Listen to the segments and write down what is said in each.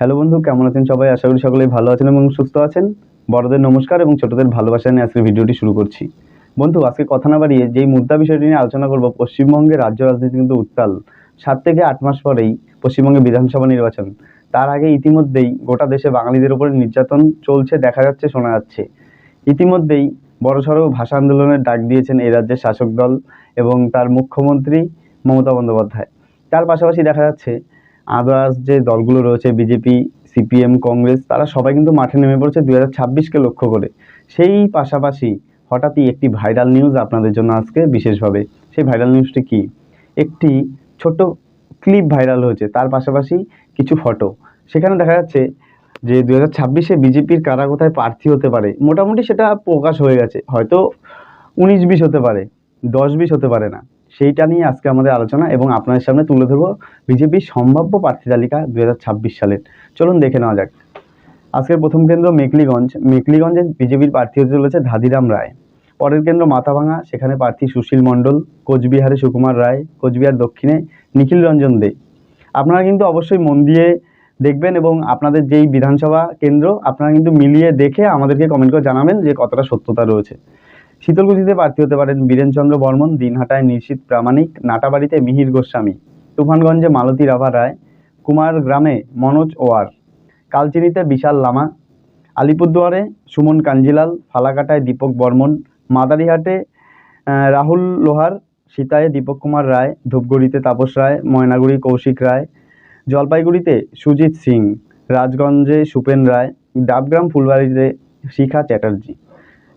Hello বন্ধু, কেমন আছেন সবাই? আশা করি সকলেই ভালো আছেন এবং সুস্থ আছেন। বড়দের নমস্কার এবং ছোটদের ভালোবাসা নিয়ে আজকের ভিডিওটি শুরু করছি। বন্ধু, আজকে কথা না বাড়িয়ে যেই মুদ্রা বিষয়টি নিয়ে আলোচনা করব, পশ্চিমবঙ্গের রাজ্য রাজনীতি কিন্তু উত্তাল। সাত থেকে আট মাস পরেই পশ্চিমবঙ্গে বিধানসভা নির্বাচন। তার আগে ইতিমধ্যেই গোটা দেশে বাঙালিদের উপরে নির্যাতন চলছে, দেখা যাচ্ছে, শোনা যাচ্ছে। ইতিমধ্যেই বড়সড় ভাষা আন্দোলনের ডাক দিয়েছেন এই রাজ্যের শাসক দল এবং তার মুখ্যমন্ত্রী মমতা বন্দ্যোপাধ্যায়। তার পাশাপাশি দেখা যাচ্ছে আদার্স যে দলগুলো রয়েছে বিজেপি সিপিএম কংগ্রেস তারা সবাই কিন্তু মাঠে নেমে পড়েছে দুই হাজার ছাব্বিশকে লক্ষ্য করে। সেই পাশাপাশি হঠাৎই একটি ভাইরাল নিউজ আপনাদের জন্য আজকে বিশেষভাবে। সেই ভাইরাল নিউজটি কি? একটি ছোট ক্লিপ ভাইরাল হয়েছে, তার পাশাপাশি কিছু ফটো। সেখানে দেখা যাচ্ছে যে দু হাজার ছাব্বিশে বিজেপির কারা কোথায় প্রার্থী হতে পারে, মোটামুটি সেটা প্রকাশ হয়ে গেছে। হয়তো উনিশ বিশ হতে পারে, দশ বিশ হতে পারে না। সেইটা নিয়ে আজকে আমাদের আলোচনা এবং আপনাদের সামনে তুলে ধরবো বিজেপির সম্ভাব্য প্রার্থী তালিকা দু হাজার ছাব্বিশ সালের। চলুন দেখে নেওয়া যাক। আজকের প্রথম কেন্দ্র মেকলিগঞ্জ মেকলিগঞ্জে বিজেপির প্রার্থী হতে চলেছে ধাদিরাম রায়। পরের কেন্দ্র মাথাভাঙা, সেখানে প্রার্থী সুশীল মণ্ডল, কোচবিহারে সুকুমার রায়, কোচবিহার দক্ষিণে নিখিল রঞ্জন দে। আপনারা কিন্তু অবশ্যই মন দিয়ে দেখবেন এবং আপনাদের যেই বিধানসভা কেন্দ্র, আপনারা কিন্তু মিলিয়ে দেখে আমাদেরকে কমেন্ট করে জানাবেন যে কতটা সত্যতা রয়েছে। শীতলকুচিতে প্রার্থী হতে পারেন বীরেনচন্দ্র বর্মন, দিনহাটায় নিশ্চিত প্রামাণিক নাটাবাড়িতে মিহির গোস্বামী, তুফানগঞ্জে মালতী রাভা রায়, কুমার গ্রামে মনোজ ওয়ার, কালচিনিতে বিশাল লামা, আলিপুরদুয়ারে সুমন কাঞ্জিলাল, ফালাকাটায় দীপক বর্মন, মাদারিহাটে রাহুল লোহার, সীতায় দীপক কুমার রায়, ধূপগুড়িতে তাপস রায়, ময়নাগুড়ি কৌশিক রায়, জলপাইগুড়িতে সুজিত সিং, রাজগঞ্জে সুপেন রায়, ডাবগ্রাম ফুলবাড়িতে শিখা চ্যাটার্জি।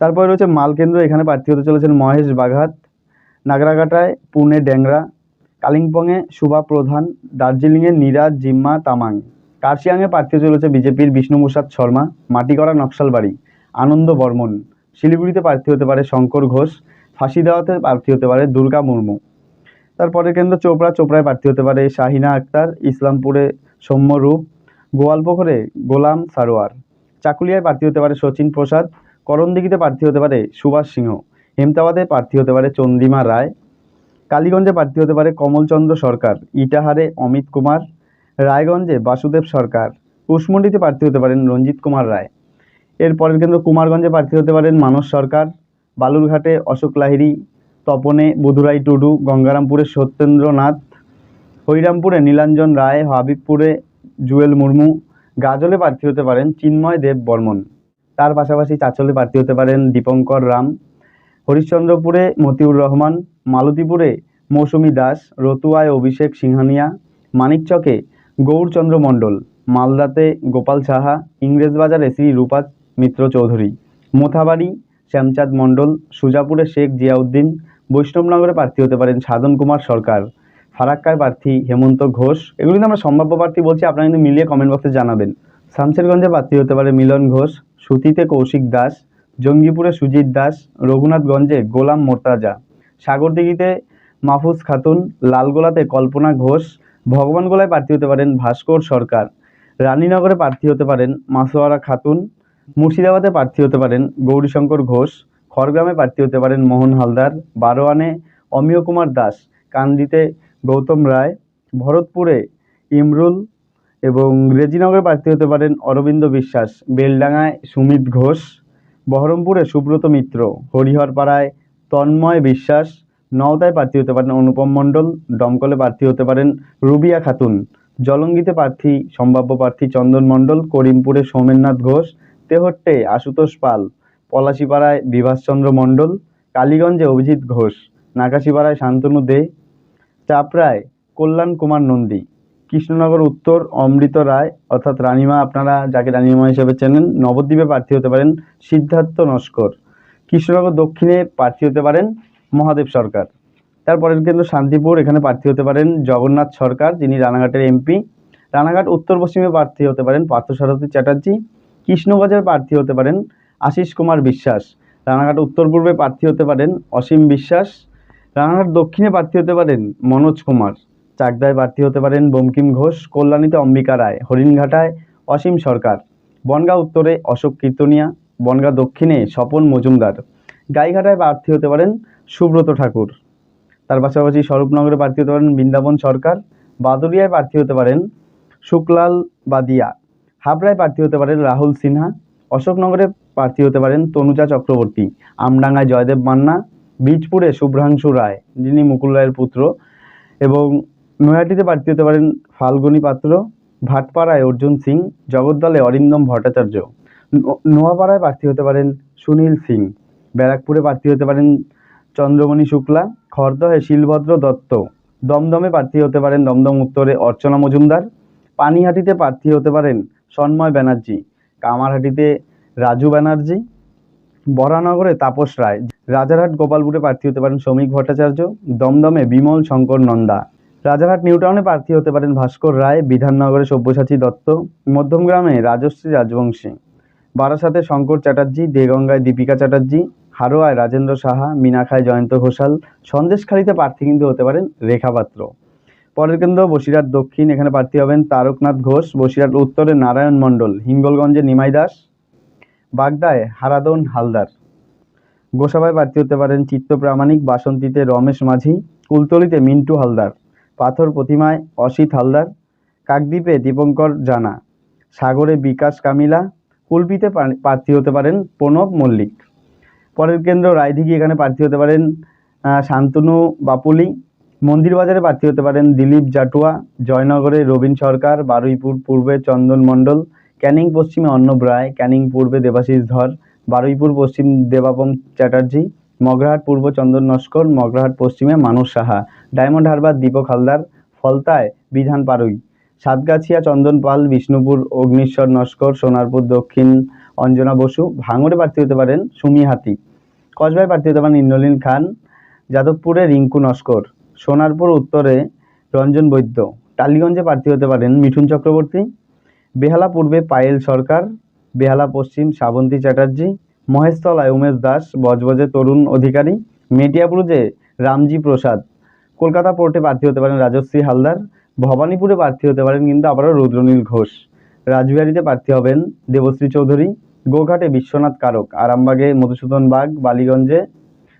তারপরে রয়েছে মালকেন্দ্র, এখানে প্রার্থী হতে চলেছেন মহেশ বাঘাত, নাগরাঘাটায় পুনে ড্যাংরা, কালিম্পংয়ে শুভা প্রধান, দার্জিলিংয়ে নিরাজ জিম্মা তামাং। কার্শিয়াংয়ে প্রার্থী চলেছে বিজেপির বিষ্ণু প্রসাদ শর্মা, মাটিগড়া নকশালবাড়ি, আনন্দ বর্মন। শিলিগুড়িতে প্রার্থী হতে পারে শঙ্কর ঘোষ, ফাঁসিদাওয়াতে প্রার্থী হতে পারে দুর্গা মুর্মু। তারপরে কেন্দ্র চোপড়া, চোপড়ায় প্রার্থী হতে পারে শাহিনা আক্তার, ইসলামপুরে সৌম্যরূপ গোয়ালপুকুরে গোলাম সারোয়ার। চাকুলিয়ায় প্রার্থী হতে পারে সচিন প্রসাদ করণদিঘিতে প্রার্থী হতে পারে সুভাষ সিংহ, হেমতাবাদে প্রার্থী হতে পারে চন্দ্রিমা রায়, কালীগঞ্জে প্রার্থী হতে পারে কমলচন্দ্র সরকার, ইটাহারে অমিত কুমার, রায়গঞ্জে বাসুদেব সরকার, কুশমন্ডিতে প্রার্থী হতে পারেন রঞ্জিত কুমার রায়। এর পরের কেন্দ্র কুমারগঞ্জে প্রার্থী হতে পারেন মানস সরকার, বালুরঘাটে অশোক লাহিড়ী, তপনে বুধুরাই টুডু, গঙ্গারামপুরে সত্যেন্দ্রনাথ, হরিরামপুরে নীলাঞ্জন রায়, হাবিবপুরে জুয়েল মুর্মু, গাজলে প্রার্থী হতে পারেন চিন্ময় দেব বর্মন। তার পাশাপাশি চাচলে প্রার্থী হতে পারেন দীপঙ্কর রাম, হরিশ্চন্দ্রপুরে মতিউর রহমান, মালতীপুরে মৌসুমী দাস, রতুয়ায় অভিষেক সিংহানিয়া, মানিকচকে গৌরচন্দ্র মণ্ডল, মালদাতে গোপাল সাহা, ইংরেজবাজারে শ্রী রূপা মিত্র চৌধুরী, মোথাবাড়ি শ্যামচাঁদ মণ্ডল, সুজাপুরে শেখ জিয়াউদ্দিন, বৈষ্ণবনগরে প্রার্থী হতে পারেন সাধন কুমার সরকার, ফারাক্কায় প্রার্থী হেমন্ত ঘোষ। এগুলো কিন্তু আমরা সম্ভাব্য প্রার্থী বলছি, আপনারা কিন্তু মিলিয়ে কমেন্ট বক্সে জানাবেন। শামশেরগঞ্জে প্রার্থী হতে পারে মিলন ঘোষ সুতিতে কৌশিক দাস, জঙ্গিপুরে সুজিত দাস, রঘুনাথগঞ্জে গোলাম মোর্তাজা, সাগরদিঘিতে মাহফুজ খাতুন, লালগোলাতে কল্পনা ঘোষ, ভগবানগোলায় প্রার্থী হতে পারেন ভাস্কর সরকার, রানীনগরে প্রার্থী হতে পারেন মাসোয়ারা খাতুন, মুর্শিদাবাদে প্রার্থী হতে পারেন গৌরীশঙ্কর ঘোষ, খড়গ্রামে প্রার্থী হতে পারেন মোহন হালদার, বারোয়ানে অমিয় কুমার দাস, কান্দিতে গৌতম রায়, ভরতপুরে ইমরুল এবং রেজিনগরে প্রার্থী হতে পারেন অরবিন্দ বিশ্বাস। বেলডাঙায় সুমিত ঘোষ, বহরমপুরে সুব্রত মিত্র, হরিহরপাড়ায় তন্ময় বিশ্বাস নওদায় প্রার্থী হতে পারেন অনুপম মণ্ডল, দমকলে প্রার্থী হতে পারেন রুবিয়া খাতুন, জলঙ্গিতে প্রার্থী, সম্ভাব্য প্রার্থী চন্দন মণ্ডল, করিমপুরে সৌমেননাথ ঘোষ, তেহট্টে আশুতোষ পাল, পলাশিপাড়ায় বিভাসচন্দ্র মণ্ডল, কালীগঞ্জে অভিজিৎ ঘোষ, নাকাশিপাড়ায় শান্তনু দে, চাপড়ায় কল্যাণ কুমার নন্দী। কৃষ্ণনগর উত্তর, অমৃত রায়, অর্থাৎ রানীমা, আপনারা যাকে রানীমা হিসেবে চেনেন, নবদ্বীপে প্রার্থী হতে পারেন সিদ্ধার্থ নস্কর। কৃষ্ণনগর দক্ষিণে প্রার্থী হতে পারেন মহাদেব সরকার। তারপরের কেন্দ্র শান্তিপুর, এখানে প্রার্থী হতে পারেন জগন্নাথ সরকার, যিনি রানাঘাটের এমপি। রানাঘাট উত্তর পশ্চিমে প্রার্থী হতে পারেন পার্থ পার্থসারথী চ্যাটার্জি। কৃষ্ণগঞ্জের প্রার্থী হতে পারেন আশিস কুমার বিশ্বাস। রানাঘাট উত্তর পূর্বে প্রার্থী হতে পারেন অসীম বিশ্বাস। রানাঘাট দক্ষিণে প্রার্থী হতে পারেন মনোজ কুমার। চাকদায় প্রার্থী হতে পারেন বঙ্কিম ঘোষ, কল্যাণীতে অম্বিকা রায়, হরিণঘাটায় অসীম সরকার, বনগাঁ উত্তরে অশোক কীর্তনিয়া, বনগাঁ দক্ষিণে স্বপন মজুমদার, গাইঘাটায় প্রার্থী হতে পারেন সুব্রত ঠাকুর। তার পাশাপাশি স্বরূপনগরে প্রার্থী হতে পারেন বৃন্দাবন সরকার বাদুরিয়ায় প্রার্থী হতে পারেন শুক্লাল বাদিয়া, হাবড়ায় প্রার্থী হতে পারেন রাহুল সিনহা, অশোকনগরে প্রার্থী হতে পারেন তনুজা চক্রবর্তী, আমডাঙ্গায় জয়দেব মান্না, বীজপুরে শুভ্রাংশু রায়, যিনি মুকুল রায়ের পুত্র, এবং নৈহাটিতে প্রার্থী হতে পারেন ফাল্গুনী পাত্র, ভাটপাড়ায় অর্জুন সিং, জগদ্দলে অরিন্দম ভট্টাচার্য। নোয়াপাড়ায় প্রার্থী হতে পারেন সুনীল সিং। ব্যারাকপুরে প্রার্থী হতে পারেন চন্দ্রমণি শুক্লা খড়দহে শিলভদ্র দত্ত। দমদমে প্রার্থী হতে পারেন দমদম উত্তরে অর্চনা মজুমদার। পানিহাটিতে প্রার্থী হতে পারেন সন্ময় ব্যানার্জি। কামারহাটিতে রাজু ব্যানার্জি। বরানগরে তাপস রায়। রাজারহাট গোপালপুরে প্রার্থী হতে পারেন শ্রমিক ভট্টাচার্য। দমদমে বিমল শঙ্কর নন্দা। রাজারহাট নিউটাউনে প্রার্থী হতে পারেন ভাস্কর রায়, বিধাননগরে সব্যসাচী দত্ত মধ্যমগ্রামে রাজশ্রী রাজবংশী। বারাসাতে শঙ্কর চ্যাটার্জি, দেগঙ্গায় দীপিকা চ্যাটার্জি, হারোয়ায় রাজেন্দ্র সাহা মিনাখায় জয়ন্ত ঘোষাল, সন্দেশখালীতে প্রার্থী কিন্তু হতে পারেন রেখা পাত্র। পরের কেন্দ্র বসিরহাট দক্ষিণ, এখানে প্রার্থী হবেন তারকনাথ ঘোষ, বসিরহাট উত্তরে নারায়ণ মণ্ডল, হিঙ্গলগঞ্জে নিমাই দাস, বাগদায় হারাদন হালদার। গোসাবায় প্রার্থী হতে পারেন চিত্ত প্রামাণিক, বাসন্তীতে রমেশ মাঝি, কুলতলিতে মিন্টু হালদার। পাথর প্রতিমায় অসিত হালদার, কাকদ্বীপে দীপঙ্কর জানা, সাগরে বিকাশ কামিলা, কুলপিতে প্রার্থী হতে পারেন প্রণব মল্লিক। পরের কেন্দ্র রায়দিঘি, এখানে প্রার্থী হতে পারেন শান্তনু বাপুলি। মন্দিরবাজারে প্রার্থী হতে পারেন দিলীপ জাটুয়া, জয়নগরে রবীন সরকার, বারুইপুর পূর্বে চন্দন মণ্ডল, ক্যানিং পশ্চিমে অর্ণব রায়, ক্যানিং পূর্বে দেবাশিস ধর, বারুইপুর পশ্চিম দেবাপম চ্যাটার্জি, মগরাহাট পূর্ব চন্দন নস্কর, মগরাহাট পশ্চিমে মানস সাহা। ডায়মন্ড হারবার দীপক হালদার, ফলতায় বিধান পারুই। সাতগাছিয়া চন্দন পাল, বিষ্ণুপুর, অগ্নিশ্বর নস্কর, সোনারপুর দক্ষিণ, অঞ্জনা বসু, ভাঙড়ে প্রার্থী হতে পারেন সুমি হাতি। কসবায় প্রার্থী হতে পারেন ইন্দ্রলীন খান, যাদবপুরে রিঙ্কু নস্কর, সোনারপুর উত্তরে রঞ্জন বৈদ্য। টালিগঞ্জে প্রার্থী হতে পারেন মিঠুন চক্রবর্তী। বেহালা পূর্বে পায়েল সরকার, বেহালা পশ্চিম শ্রাবন্তী চ্যাটার্জি, মহেশতলায় উমেশ দাস, বজবজে তরুণ অধিকারী মেটিয়াপুরুজে রামজি প্রসাদ। কলকাতা পোর্টে প্রার্থী হতে পারেন রাজশ্রী হালদার, ভবানীপুরে প্রার্থী হতে পারেন কিন্তু আবারও রুদ্রনীল ঘোষ। রাজবিহারীতে প্রার্থী হবেন দেবশ্রী চৌধুরী, গোঘাটে বিশ্বনাথ কারক, আরামবাগে মধুসূদন বাগ, বালিগঞ্জে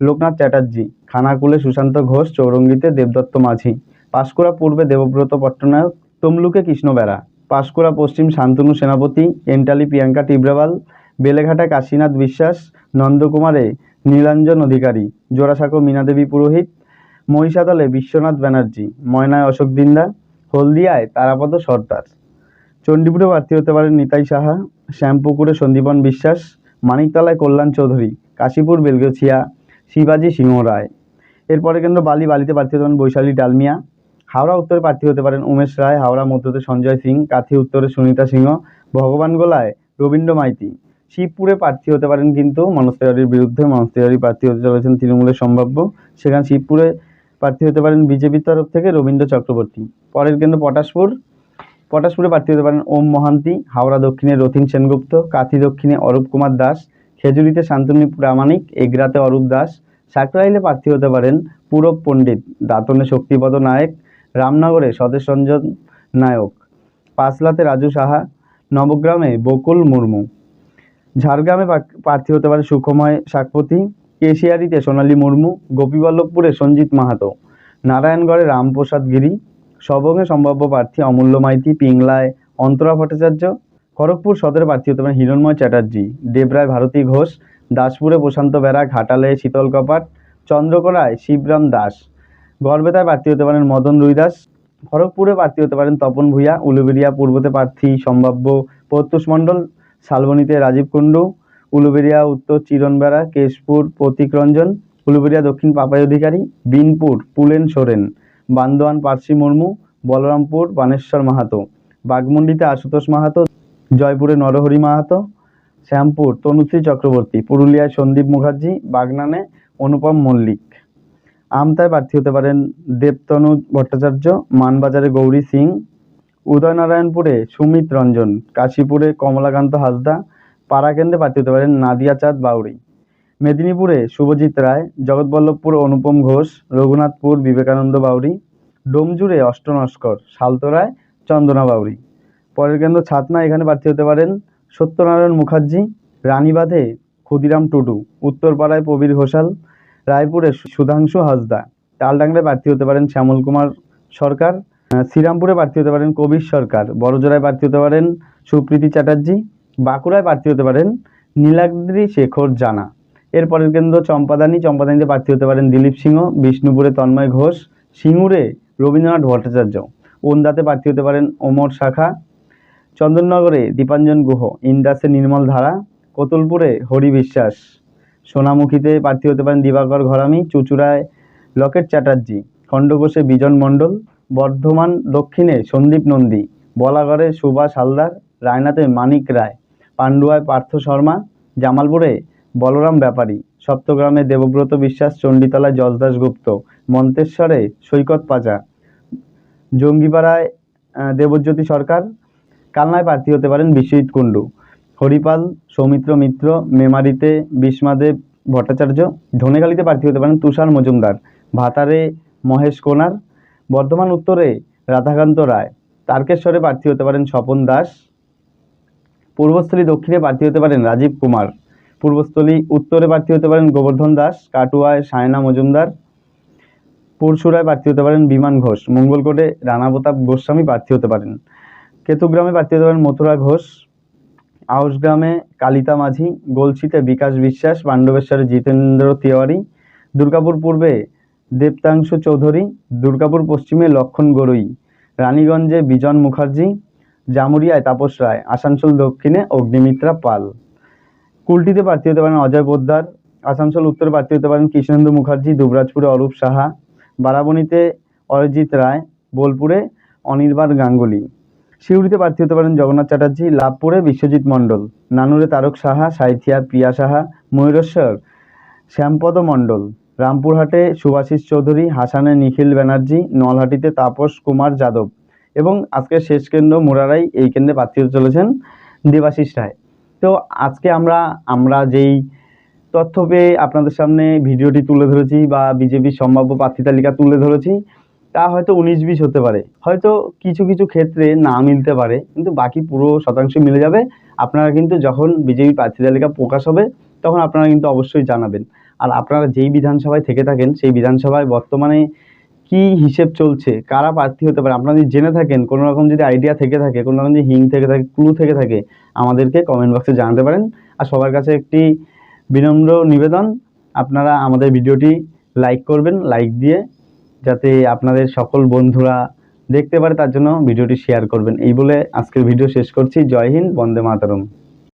লোকনাথ চ্যাটার্জি, খানাকুলে সুশান্ত ঘোষ, চৌরঙ্গিতে দেবদত্ত মাঝি, পাঁশকুড়া পূর্বে দেবব্রত পট্টনায়ক, তমলুকে কৃষ্ণ বেড়া, পাঁশকুড়া পশ্চিম শান্তনু সেনাপতি, এন্টালি প্রিয়াঙ্কা টিব্রাবাল, বেলেঘাটা কাশীনাথ বিশ্বাস, নন্দকুমারে নীলাঞ্জন অধিকারী, জোড়াসাঁকো মীনাদেবী পুরোহিত মহিষাদলে বিশ্বনাথ ব্যানার্জি, ময়নায় অশোক দিন্দা হলদিয়ায় তারাপদ সর্দার। চণ্ডীপুরে প্রার্থী হতে পারেন নিতাই সাহা, শ্যামপুকুরে সন্দীপন বিশ্বাস, মানিকতলায় কল্যাণ চৌধুরী, কাশীপুর বেলগছিয়া, শিবাজি সিংহ রায়। এরপরে কেন্দ্র বালি, বালিতে প্রার্থী হতে পারেন বৈশালী ডালমিয়া। হাওড়া উত্তরে প্রার্থী হতে পারেন উমেশ রায়, হাওড়া মধ্যতে সঞ্জয় সিং, কাথি উত্তরে সুনিতা সিংহ, ভগবান ভগবানগোলায় রবীন্দ্র মাইতি। শিবপুরে প্রার্থী হতে পারেন কিন্তু মনোজ তিওয়ারির বিরুদ্ধে মনোজ তিওয়ারি প্রার্থী হতে চলেছেন তৃণমূলের সম্ভাব্য। সেখানে শিবপুরে প্রার্থী হতে পারেন বিজেপির তরফ থেকে রবীন্দ্র চক্রবর্তী। পরের কেন্দ্র পটাশপুর। পটাশপুরে প্রার্থী হতে পারেন ওম মহান্তি, হাওড়া দক্ষিণে রথিন সেনগুপ্ত, কাথি দক্ষিণে অরূপ কুমার দাস, খেজুরিতে শান্তনু প্রামাণিক, এগরাতে অরূপ দাস সাকরাইলে প্রার্থী হতে পারেন পূরব পণ্ডিত, দাঁতনে শক্তিপদ নায়ক, রামনগরে স্বদেশ রঞ্জন নায়ক, পাঁচলাতে রাজু সাহা, নবগ্রামে বকুল মুর্মু। ঝাড়গ্রামে প্রার্থী হতে পারে সুখময় শাকপতি কেশিয়ারিতে সোনালী মুর্মু, গোপীবল্লভপুরে সঞ্জিত মাহাতো, নারায়ণগড়ে রামপ্রসাদ গিরি, সবঙ্গে সম্ভাব্য প্রার্থী অমূল্য মাইতি, পিংলায় অন্তরা ভট্টাচার্য, খড়গপুর সদরে প্রার্থী হতে পারেন হিরণময় চ্যাটার্জি, দেবরায় ভারতী ঘোষ, দাসপুরে প্রশান্ত বেরা, ঘাটালে শীতল কপাট, চন্দ্রকোনায় শিবরাম দাস। গড়বেতায় প্রার্থী হতে পারেন মদন রুইদাস, খড়গপুরে প্রার্থী হতে পারেন তপন ভূঁইয়া উলুবেরিয়া পূর্বতে প্রার্থী সম্ভাব্য প্রত্যুষ মণ্ডল, শালবনীতে রাজীব কুণ্ডু উলুবেরিয়া উত্তর চিরন বেড়া কেশপুর প্রতীক রঞ্জন উলুবেরিয়া দক্ষিণ পাপাই অধিকারী বিনপুর, পুলেন সোরেন, বান্দোয়ান, পার্সি মুর্মু, বলরামপুর, বানেশ্বর মাহাতো, বাগমুন্ডিতে আশুতোষ মাহাতো, জয়পুরে নরহরি মাহাতো, শ্যামপুর, তনুশ্রী চক্রবর্তী, পুরুলিয়ায় সন্দীপ মুখার্জি, বাগনানে অনুপম মল্লিক। আমতায় প্রার্থী হতে পারেন দেবতনু ভট্টাচার্য, মানবাজারে গৌরী সিং, উদয়নারায়ণপুরে সুমিত রঞ্জন, কাশীপুরে কমলাকান্ত হাসদা পাড়াকেন্দ্রে প্রার্থী হতে পারেন নাদিয়া চাঁদ বাউরি মেদিনীপুরে শুভজিৎ রায়, জগৎবল্লভপুর অনুপম ঘোষ, রঘুনাথপুর বিবেকানন্দ বাউরি ডোমজুড়ে অষ্টনস্কর সালতোরায় চন্দনা বাউরি পরের কেন্দ্র ছাতনা, এখানে প্রার্থী হতে পারেন সত্যনারায়ণ মুখার্জি, রানীবাঁধে ক্ষুদিরাম টুডু, উত্তরপাড়ায় প্রবীর ঘোষাল, রায়পুরে সুধাংশু হাসদা। তালডাংরায় প্রার্থী হতে পারেন শ্যামল কুমার সরকার শ্রীরামপুরে প্রার্থী হতে পারেন কবির সরকার। বড়জোড়ায় প্রার্থী হতে পারেন সুপ্রীতি চ্যাটার্জি বাঁকুড়ায় প্রার্থী হতে পারেন নীলাদ্রি শেখর জানা। এরপরের কেন্দ্র চম্পাদানি, চম্পাদানিতে প্রার্থী হতে পারেন দিলীপ সিংহ, বিষ্ণুপুরে তন্ময় ঘোষ, সিঙ্গুরে রবীন্দ্রনাথ ভট্টাচার্য। ওন্দাতে প্রার্থী হতে পারেন ওমর শাখা। চন্দননগরে দীপাঞ্জন গুহ, ইন্দাসে নির্মল ধারা। কোতুলপুরে হরি বিশ্বাস। সোনামুখীতে প্রার্থী হতে পারেন দিবাকর ঘরামি, চুচুড়ায় লকেট চ্যাটার্জি। খণ্ডঘোষে বিজন মণ্ডল, বর্ধমান দক্ষিণে সন্দীপ নন্দী। বলাগড়ে সুভাষ হালদার, রায়নাতে মানিক রায়। পান্ডুয়ায় পার্থ শর্মা, জামালপুরে বলরাম ব্যাপারী, সপ্তগ্রামে দেবব্রত বিশ্বাস, চণ্ডীতলায় যশদাস গুপ্ত, মন্তেশ্বরে সৈকত পাজা, জঙ্গিপাড়ায় দেবজ্যোতি সরকার, কালনায় প্রার্থী হতে পারেন বিশ্বজিৎ কুণ্ডু, হরিপাল, সৌমিত্র মিত্র, মেমারিতে বিষ্মাদেব ভট্টাচার্য ধনেখালিতে প্রার্থী হতে পারেন তুষার মজুমদার, ভাতারে মহেশ কোনার, বর্ধমান উত্তরে রাধাকান্ত রায়, তারকেশ্বরে প্রার্থী হতে পারেন স্বপন দাস পূর্বস্থলী দক্ষিণে প্রার্থী হতে পারেন রাজীব কুমার। পূর্বস্থলী উত্তরে প্রার্থী হতে পারেন গোবর্ধন দাস, কাটুয়ায় সায়না মজুমদার। পরশুরায় প্রার্থী হতে পারেন বিমান ঘোষ। মঙ্গলকোটে রানা প্রতাপ গোস্বামী প্রার্থী হতে পারেন। কেতুগ্রামে প্রার্থী হতে পারেন মথুরা ঘোষ। আউসগ্রামে কালিতা মাঝি। গলসিতে বিকাশ বিশ্বাস। পাণ্ডবেশ্বরে জিতেন্দ্র তিওয়ারি। দুর্গাপুর পূর্বে দেবতাংশু চৌধুরী। দুর্গাপুর পশ্চিমে লক্ষণ গরুই। রানীগঞ্জে বিজন মুখার্জি। জামুরিয়ায় তাপস রায়, আসানসোল দক্ষিণে অগ্নিমিত্রা পাল। কুলটিতে প্রার্থী হতে পারেন অজয় পোদ্দার, আসানসোল উত্তরে প্রার্থী হতে পারেন কৃষ্ণেন্দু মুখার্জি, দুবরাজপুরে অরূপ সাহা, বারাবণীতে অরিজিৎ রায়, বোলপুরে অনির্বাণ গাঙ্গুলি। সিউড়িতে প্রার্থী হতে পারেন জগন্নাথ চ্যাটার্জি, লাভপুরে বিশ্বজিৎ মণ্ডল, নানুরে তারক সাহা, সাঁইথিয়া প্রিয়া সাহা, ময়ূরেশ্বর শ্যামপদ মণ্ডল। রামপুরহাটে সুভাষিস চৌধুরী, হাসানে নিখিল ব্যানার্জি, নলহাটিতে তাপস কুমার যাদব। এবং আজকের শেষ কেন্দ্র মুরারাই এই কেন্দ্রে প্রার্থী হতে চলেছেন দেবাশিস রায়। তো আজকে আমরা আমরা যেই তথ্য পেয়ে আপনাদের সামনে ভিডিওটি তুলে ধরেছি বা বিজেপির সম্ভাব্য প্রার্থী তালিকা তুলে ধরেছি, তা হয়তো উনিশ বিশ হতে পারে। হয়তো কিছু কিছু ক্ষেত্রে না মিলতে পারে, কিন্তু বাকি পুরো শতাংশ মিলে যাবে। আপনারা কিন্তু যখন বিজেপি প্রার্থী তালিকা প্রকাশ হবে, তখন আপনারা কিন্তু অবশ্যই জানাবেন। আর আপনারা যেই বিধানসভায় থেকে থাকেন, সেই বিধানসভায় বর্তমানে কি হিসেব চলছে? কারা প্রার্থী হতে পারে? আপনারা যদি জেনে থাকেন, কোনো রকম যদি আইডিয়া থেকে থাকে, কোনো রকম যদি হিং থেকে থাকে ক্লু থেকে থাকে, আমাদেরকে কমেন্ট বক্সে জানাতে পারেন। আর সবার কাছে একটি বিনম্র নিবেদন, আপনারা আমাদের ভিডিওটি লাইক করবেন লাইক দিয়ে যাতে আপনাদের সকল বন্ধুরা দেখতে পারে, তার জন্য ভিডিওটি শেয়ার করবেন। এই বলে আজকের ভিডিও শেষ করছি। জয় হিন্দ, বন্দে মাতরম।